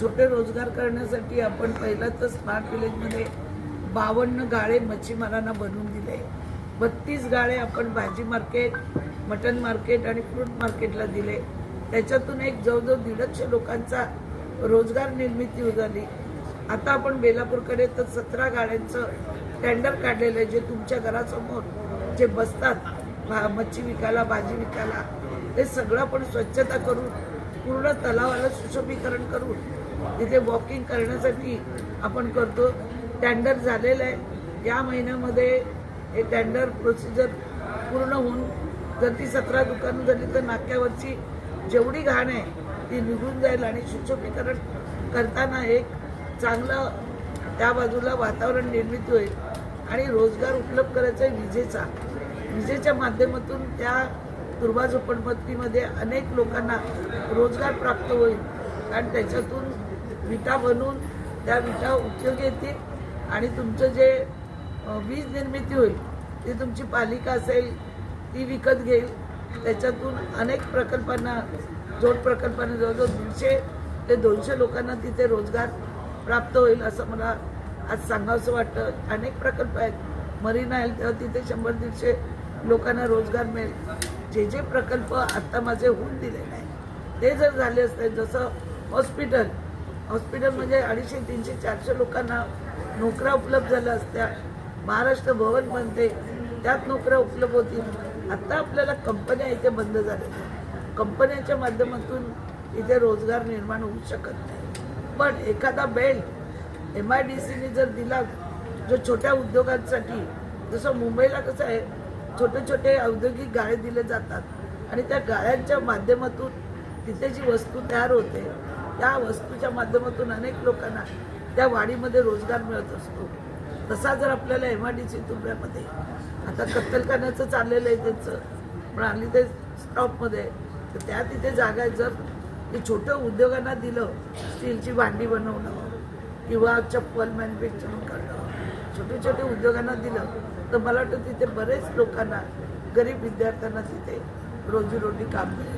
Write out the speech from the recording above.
छोटे रोजगार करण्यासाठी आपण पहिला तर स्मार्ट विलेजमध्ये बावन्न गाळे मच्छीमारांना बनवून दिले. बत्तीस गाळे आपण भाजी मार्केट मटन मार्केट आणि फ्रूट मार्केटला दिले. त्याच्यातून एक जवळजवळ दीडशे लोकांचा रोजगार निर्मिती झाली. आता आपण बेलापूरकडे तर सतरा गाड्यांचं टेंडर काढलेलं आहे जे तुमच्या घरासमोर जे बसतात भा- मच्छी विकायला भाजी विकायला ते सगळं आपण स्वच्छता करून पूर्ण तलावाला सुशोभीकरण करून तिथे वॉकिंग करण्यासाठी आपण करतो. टेंडर झालेलं आहे. या महिन्यामध्ये हे टेंडर प्रोसिजर पूर्ण होऊन जर ती सतरा दुकानं झाली तर नाक्यावरची जेवढी घाण आहे ती निघून जाईल आणि सुशोभीकरण करताना एक चांगलं त्या बाजूला वातावरण निर्मिती होईल आणि रोजगार उपलब्ध करायचा आहे विजेचा. विजेच्या माध्यमातून त्या दुर्बा झोपडपट्टीमध्ये अनेक लोकांना रोजगार प्राप्त होईल. कारण त्याच्यातून विटा बनवून त्या विटा उपयोग येतील. आणि तुमचं जे वीज निर्मिती होईल ती तुमची पालिका असेल ती विकत घेईल. त्याच्यातून अनेक प्रकल्पांना जोड प्रकल्पांना जवळजवळ दीडशे ते दोनशे लोकांना तिथे रोजगार प्राप्त होईल असं मला आज सांगावंसं वाटतं. अनेक प्रकल्प आहेत. मरीना आहे तेव्हा तिथे शंभर दीडशे लोकांना रोजगार मिळेल. जे जे प्रकल्प आत्ता माझे होऊन दिलेले आहेत ते जर झाले असते जसं हॉस्पिटल. हॉस्पिटल म्हणजे अडीचशे तीनशे चारशे लोकांना नोकऱ्या उपलब्ध झाल्या असत्या. महाराष्ट्र भवन बनते. त्यात नोकऱ्या उपलब्ध होतील. आत्ता आपल्याला कंपन्या इथे बंद झाल्या. कंपन्यांच्या माध्यमातून इथे रोजगार निर्माण होऊ शकत नाही. पण एखादा बेल्ट एम आय डी सीने जर दिला जो छोट्या उद्योगांसाठी जसं मुंबईला कसं आहे छोटे छोटे औद्योगिक गाळे दिले जातात. आणि त्या गाळ्यांच्या माध्यमातून तिथे जी वस्तू तयार होते त्या वस्तूच्या माध्यमातून अनेक लोकांना त्या वाडीमध्ये रोजगार मिळत असतो. तसा जर आपल्याला एम आय डी सी तुंब्यामध्ये आता कत्तलखान्याचं चाललेलं आहे त्यांचं पण हल्ली ते स्टॉपमध्ये तर त्या तिथे जागा आहे. जर ते छोटं उद्योगांना दिलं स्टीलची भांडी बनवणं किंवा चप्पल मॅन्युफॅक्चरिंग करणं छोटे छोटे उद्योगांना दिलं तर मला वाटतं तिथे बरेच लोकांना गरीब विद्यार्थ्यांना तिथे रोजीरोटी काम मिळेल.